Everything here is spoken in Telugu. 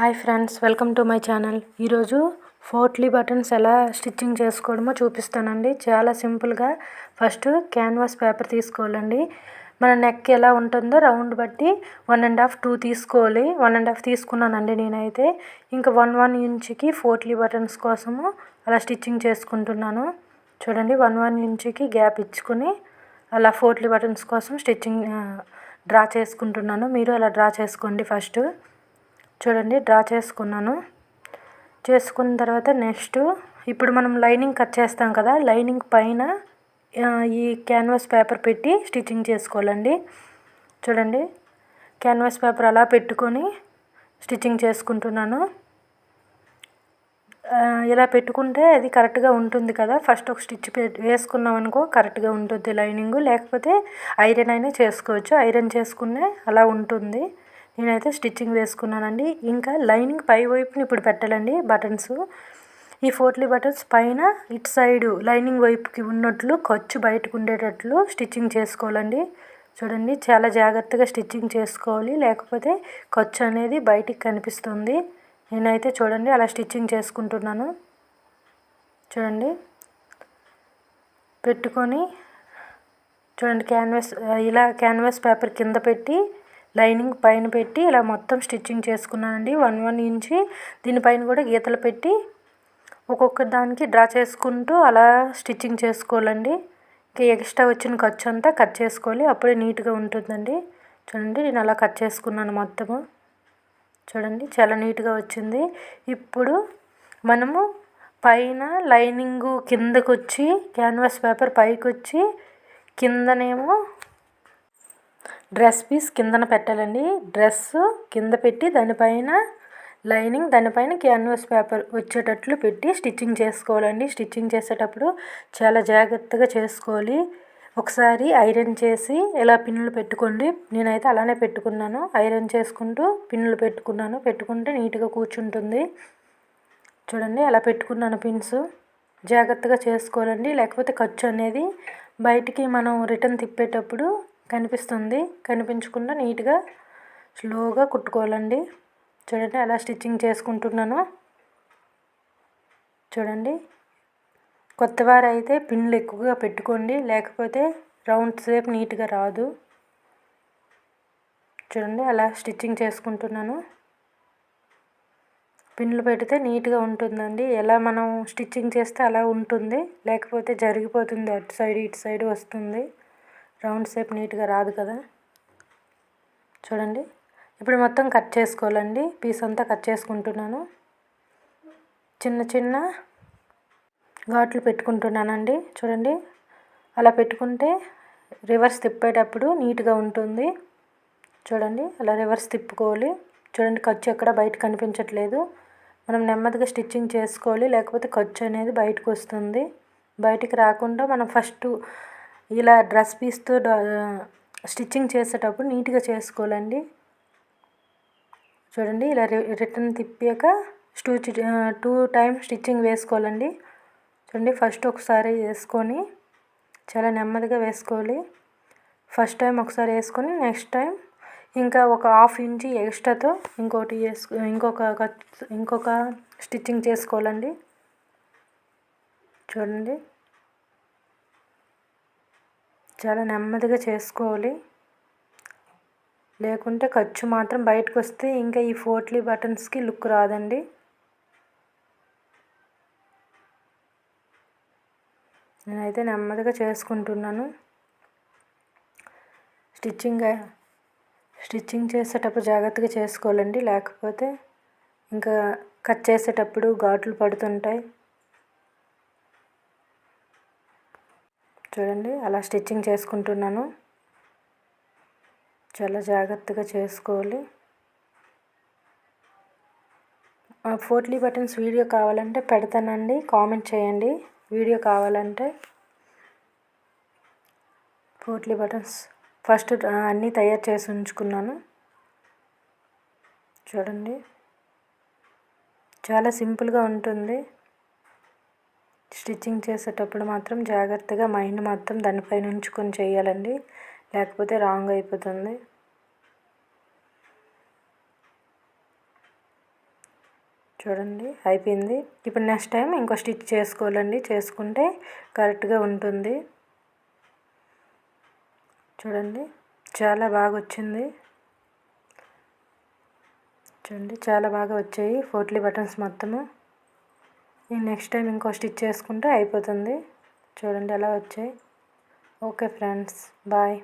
Hi friends welcome to my channel. ఈరోజు ఫోర్ట్లీ బటన్స్ ఎలా స్టిచ్చింగ్ చేసుకోవడమో చూపిస్తానండి. చాలా సింపుల్గా ఫస్ట్ క్యాన్వాస్ పేపర్ తీసుకోవాలండి. మన నెక్ ఎలా ఉంటుందో రౌండ్ బట్టి వన్ అండ్ హాఫ్ టూ తీసుకోవాలి. వన్ అండ్ హాఫ్ తీసుకున్నానండి నేనైతే. ఇంకా వన్ వన్ ఇంచ్కి ఫోర్ట్లీ బటన్స్ కోసము అలా స్టిచ్చింగ్ చేసుకుంటున్నాను. చూడండి వన్ వన్ ఇంచ్కి గ్యాప్ ఇచ్చుకొని అలా ఫోర్ట్లీ బటన్స్ కోసం స్టిచ్చింగ్ డ్రా చేసుకుంటున్నాను. మీరు అలా డ్రా చేసుకోండి ఫస్ట్. చూడండి డ్రా చేసుకున్నాను. చేసుకున్న తర్వాత నెక్స్ట్ ఇప్పుడు మనం లైనింగ్ కట్ చేస్తాం కదా లైనింగ్ పైన ఈ క్యాన్వాస్ పేపర్ పెట్టి స్టిచ్చింగ్ చేసుకోవాలండి. చూడండి క్యాన్వాస్ పేపర్ అలా పెట్టుకొని స్టిచ్చింగ్ చేసుకుంటున్నాను. ఇలా పెట్టుకుంటే అది కరెక్ట్గా ఉంటుంది కదా. ఫస్ట్ ఒక స్టిచ్ వేసుకున్నాం అనుకో కరెక్ట్గా ఉంటుంది లైనింగ్. లేకపోతే ఐరన్ అయినా చేసుకోవచ్చు. ఐరన్ చేసుకునే అలా ఉంటుంది. నేనైతే స్టిచ్చింగ్ వేసుకున్నానండి. ఇంకా లైనింగ్ పై వైపుని ఇప్పుడు పెట్టాలండి బటన్స్. ఈ ఫోర్ట్లీ బటన్స్ పైన ఇటు సైడు లైనింగ్ వైపుకి ఉన్నట్లు ఖర్చు బయటకు ఉండేటట్లు స్టిచ్చింగ్ చేసుకోవాలండి. చూడండి చాలా జాగ్రత్తగా స్టిచ్చింగ్ చేసుకోవాలి. లేకపోతే ఖర్చు అనేది బయటికి కనిపిస్తుంది. నేనైతే చూడండి అలా స్టిచ్చింగ్ చేసుకుంటున్నాను. చూడండి పెట్టుకొని చూడండి క్యాన్వాస్ ఇలా క్యాన్వాస్ పేపర్ కింద పెట్టి లైనింగ్ పైన పెట్టి ఇలా మొత్తం స్టిచ్చింగ్ చేసుకున్నానండి. వన్ వన్ ఇంచి దీనిపైన కూడా గీతలు పెట్టి ఒక్కొక్క దానికి డ్రా చేసుకుంటూ అలా స్టిచ్చింగ్ చేసుకోవాలండి. ఇంకా ఎక్స్ట్రా వచ్చిన ఖర్చు అంతా కట్ చేసుకోవాలి. అప్పుడే నీట్గా ఉంటుందండి. చూడండి నేను అలా కట్ చేసుకున్నాను మొత్తము. చూడండి చాలా నీట్గా వచ్చింది. ఇప్పుడు మనము పైన లైనింగు కిందకు వచ్చి క్యాన్వాస్ పేపర్ పైకి వచ్చి కిందనేమో డ్రెస్ పీస్ కిందన పెట్టాలండి. డ్రెస్ కింద పెట్టి దానిపైన లైనింగ్ దానిపైన క్యాన్వాస్ పేపర్ వచ్చేటట్లు పెట్టి స్టిచ్చింగ్ చేసుకోవాలండి. స్టిచ్చింగ్ చేసేటప్పుడు చాలా జాగ్రత్తగా చేసుకోవాలి. ఒకసారి ఐరన్ చేసి ఇలా పిన్నులు పెట్టుకోండి. నేనైతే అలానే పెట్టుకున్నాను. ఐరన్ చేసుకుంటూ పిన్నులు పెట్టుకున్నాను. పెట్టుకుంటే నీట్గా కూర్చుంటుంది. చూడండి అలా పెట్టుకున్నాను పిన్స్. జాగ్రత్తగా చేసుకోవాలండి. లేకపోతే ఖర్చు అనేది బయటికి మనం రిటర్న్ తిప్పేటప్పుడు కనిపిస్తుంది. కనిపించకుండా నీట్గా స్లోగా కుట్టుకోవాలండి. చూడండి అలా స్టిచ్చింగ్ చేసుకుంటున్నాను. చూడండి. కొత్తవారు అయితే పిన్లు ఎక్కువగా పెట్టుకోండి. లేకపోతే రౌండ్ షేప్ నీట్గా రాదు. చూడండి అలా స్టిచ్చింగ్ చేసుకుంటున్నాను. పిన్లు పెడితే నీట్గా ఉంటుందండి. ఎలా మనం స్టిచ్చింగ్ చేస్తే అలా ఉంటుంది. లేకపోతే జరిగిపోతుంది అటు సైడ్ ఇటు సైడ్ వస్తుంది. రౌండ్ షేప్ నీట్గా రాదు కదా? చూడండి. ఇప్పుడు మొత్తం కట్ చేసుకోవాలండి. పీస్ అంతా కట్ చేసుకుంటున్నాను. చిన్న చిన్న ఘాట్లు పెట్టుకుంటున్నానండి. చూడండి. అలా పెట్టుకుంటే రివర్స్ తిప్పేటప్పుడు నీట్గా ఉంటుంది. చూడండి. అలా రివర్స్ తిప్పుకోవాలి. చూడండి. ఖర్చు ఎక్కడ బయట కనిపించట్లేదు. మనం నెమ్మదిగా స్టిచ్చింగ్ చేసుకోవాలి. లేకపోతే ఖర్చు అనేది బయటకు వస్తుంది. బయటికి రాకుండా మనం ఫస్ట్ ఇలా డ్రెస్ పీస్తో స్టిచ్చింగ్ చేసేటప్పుడు నీట్గా చేసుకోవాలండి. చూడండి ఇలా రిటర్న్ తిప్పాక టూ టూ టైమ్ స్టిచ్చింగ్ వేసుకోవాలండి. చూడండి ఫస్ట్ ఒకసారి వేసుకొని చాలా నెమ్మదిగా వేసుకోవాలి. ఫస్ట్ టైం ఒకసారి వేసుకొని నెక్స్ట్ టైం ఇంకా ఒక హాఫ్ ఇంచి ఎక్స్ట్రాతో ఇంకోటి వేసుకో ఇంకొక ఇంకొక స్టిచ్చింగ్ చేసుకోవాలండి. చూడండి. చాలా నెమ్మదిగా చేసుకోవాలి. లేకుంటే ఖర్చు మాత్రం బయటకు వస్తే ఇంకా ఈ ఫోర్ట్లీ బటన్స్కి లుక్ రాదండి. నేనైతే నెమ్మదిగా చేసుకుంటున్నాను. స్టిచ్చింగ్ స్టిచ్చింగ్ చేసేటప్పుడు జాగ్రత్తగా చేసుకోవాలండి. లేకపోతే ఇంకా కట్ చేసేటప్పుడు ఘాట్లు పడుతుంటాయి. చూడండి అలా స్టిచ్చింగ్ చేసుకుంటున్నాను. చాలా జాగ్రత్తగా చేసుకోవాలి. ఫోర్ట్లీ బటన్స్ వీడియో కావాలంటే పెడతానండి కామెంట్ చేయండి. వీడియో కావాలంటే ఫోర్ట్లీ బటన్స్ ఫస్ట్ అన్నీ తయారు చేసి ఉంచుకున్నాను. చూడండి. చాలా సింపుల్గా ఉంటుంది. స్టిచ్చింగ్ చేసేటప్పుడు మాత్రం జాగ్రత్తగా మైండ్ మొత్తం దానిపైన ఉంచుకొని చేయాలండి. లేకపోతే రాంగ్ అయిపోతుంది. చూడండి అయిపోయింది. ఇప్పుడు నెక్స్ట్ టైం ఇంకో స్టిచ్ చేసుకోవాలండి. చేసుకుంటే కరెక్ట్గా ఉంటుంది. చూడండి చాలా బాగా వచ్చింది. చూడండి చాలా బాగా వచ్చాయి. ఫోర్ట్లీ బటన్స్ మొత్తము. నెక్స్ట్ టైం ఇంకో స్టిచ్ చేసుకుంటే అయిపోతుంది. చూడండి ఎలా వచ్చాయి. Okay friends bye